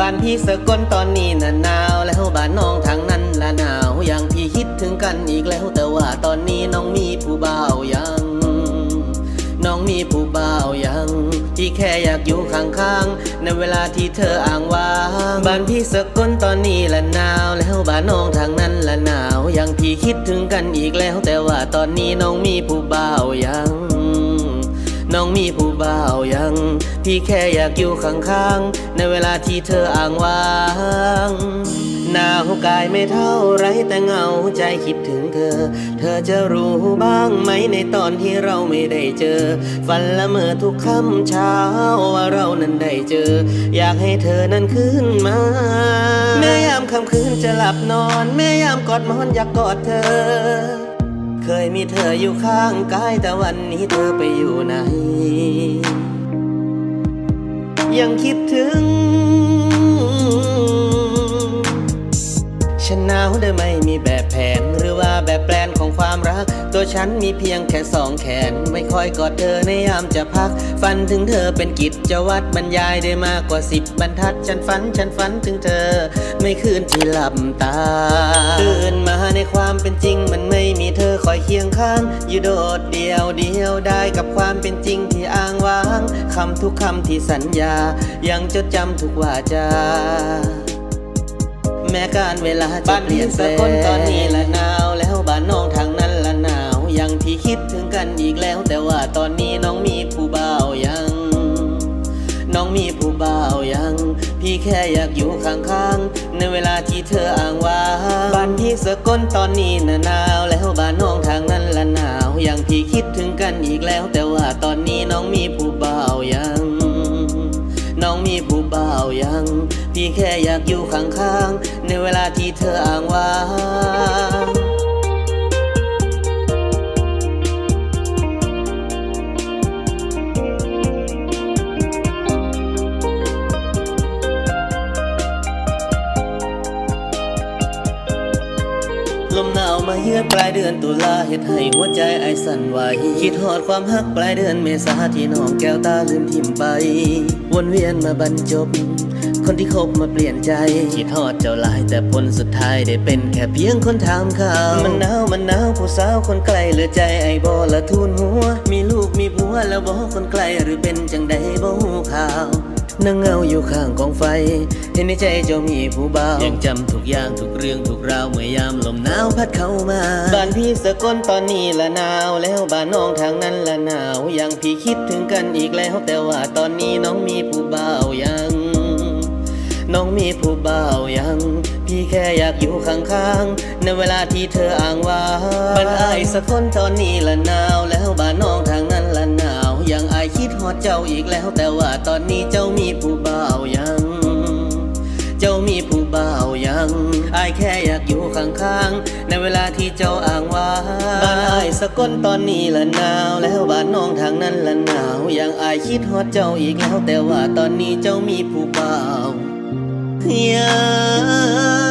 บ้านพี่สกลตอนนี้น่ะหนาวแล้วบ้านน้องทางนั้นละหนาวยังพี่คิดถึงกันอีกแล้วแต่ว่าตอนนี้น้องมีผู้บ่าวยัง น้องมีผู้บ่าวยังที่แค่อยากอยู่ข้างๆในเวลาที่เธออ่างว่างบ้านพี่สกลตอนนี้ละหนาวแล้วบ้านน้องทางนั้นละหนาวยังพี่คิดถึงกันอีกแล้วแต่ว่าตอนนี้น้องมีผู้บ่าว พี่แค่อยากอยู่ข้างๆ ในเวลาที่เธออ่างว่าง หนาวกายไม่เท่าไรแต่เหงาใจคิดถึงเธอ เธอจะรู้บ้างไหมในตอนที่เราไม่ได้เจอ ฝันละเมอทุกค่ำเช้าว่าเรานั้นได้เจอ อยากให้เธอนั้นขึ้นมา แม่ยามค่ำคืนจะหลับนอน แม่ยามกอดมอนอยากกอดเธอ เคยมีเธออยู่ข้างกายแต่วันนี้เธอไปอยู่ไหน ยังคิดถึง ฉันหนาวได้ไม่มีแบบแผนหรือว่าแบบแปลนของความรัก ตัวฉันมีเพียงแค่สองแขน ไม่ค่อยกอดเธอในยามจะพัก ฝันถึงเธอเป็นกิจวัตรบรรยายได้มากกว่าสิบบรรทัด ฉันฝันฉันฝันถึงเธอ ไม่คืนที่หลับตาตื่น คอยเคียงข้าง อยู่โดดเดียวเดียวได้กับความเป็นจริงที่อ้างว้าง คำทุกคำที่สัญญา ยังจดจำทุกวาจาแม้การเวลาจะเปลี่ยนแปลงบ้านพี่สกลตอนนี้ละหนาวแล้วบ้านน้องทางนั้นละหนาว ยังพี่คิดถึงกันอีกแล้ว แต่ว่าตอนนี้น้องมีผู้บ่าวยัง น้องมีผู้บ่าวยัง พี่แค่อยากอยู่ข้างๆในเวลาที่เธออ้างว่าบ้านพี่สกลตอนนี้น่ะหนาวแล้ว ที่คิดถึงกันอีกแล้ว แต่ว่าตอนนี้น้องมีผู้บ่าวยัง น้องมีผู้บ่าวยัง พี่แค่อยากอยู่ข้างๆในเวลาที่เธออ้างว้าง ลมหนาวมาเยือนปลายเดือนตุลาเฮ็ดให้หัวใจไอสั่นไหวคิดฮอดความฮักปลายเดือนเมษาที่น้องแก้วตาลืมทิมไป วนเวียนมาบรรจบ คนที่คบมาเปลี่ยนใจคิดฮอดเจ้าลายแต่ผลสุดท้ายได้เป็นแค่เพียงคนถามข่าวมันหนาวมันหนาวผู้สาวคนไกลเหลือใจไอ้บอละทุนหัว มีลูกมีผัวแล้วบอคนไกลหรือเป็นจังใดบ่หูข่าว นั่งเงาอยู่ข้างกองไฟ เห็นในใจเจ้ามีผู้บ่าวยังจำทุกอย่างทุกเรื่องทุกราวเมื่อยามลมหนาวพัดเข้ามาบ้านพี่สกลตอนนี้ละหนาวแล้วบ้านน้องทางนั้นละหนาวยังพี่คิดถึงกันอีกแล้วแต่ว่าตอนนี้น้องมีผู้บ่าวยังน้องมีผู้บ่าวยัง พี่แค่อยากอยู่ข้างๆ ในเวลาที่เธออ้างว่าบ้านอายสกลตอนนี้ละหนาวแล้วบ้านน้องทางนั้นละหนาวยัง อดฮอดเจ้าอีกแล้ว แต่ว่าตอนนี้เจ้ามีผู้บ่าวยัง เจ้ามีผู้บ่าวยังอายแค่อยากอยู่ข้างๆ ในเวลาที่เจ้าอ้างว่าบ้านอายสกลตอนนี้ละหนาว แล้วบ้านน้องทางนั้นละหนาวยังอายคิดฮอดเจ้าอีกแล้ว แต่ว่าตอนนี้เจ้ามีผู้บ่าวยัง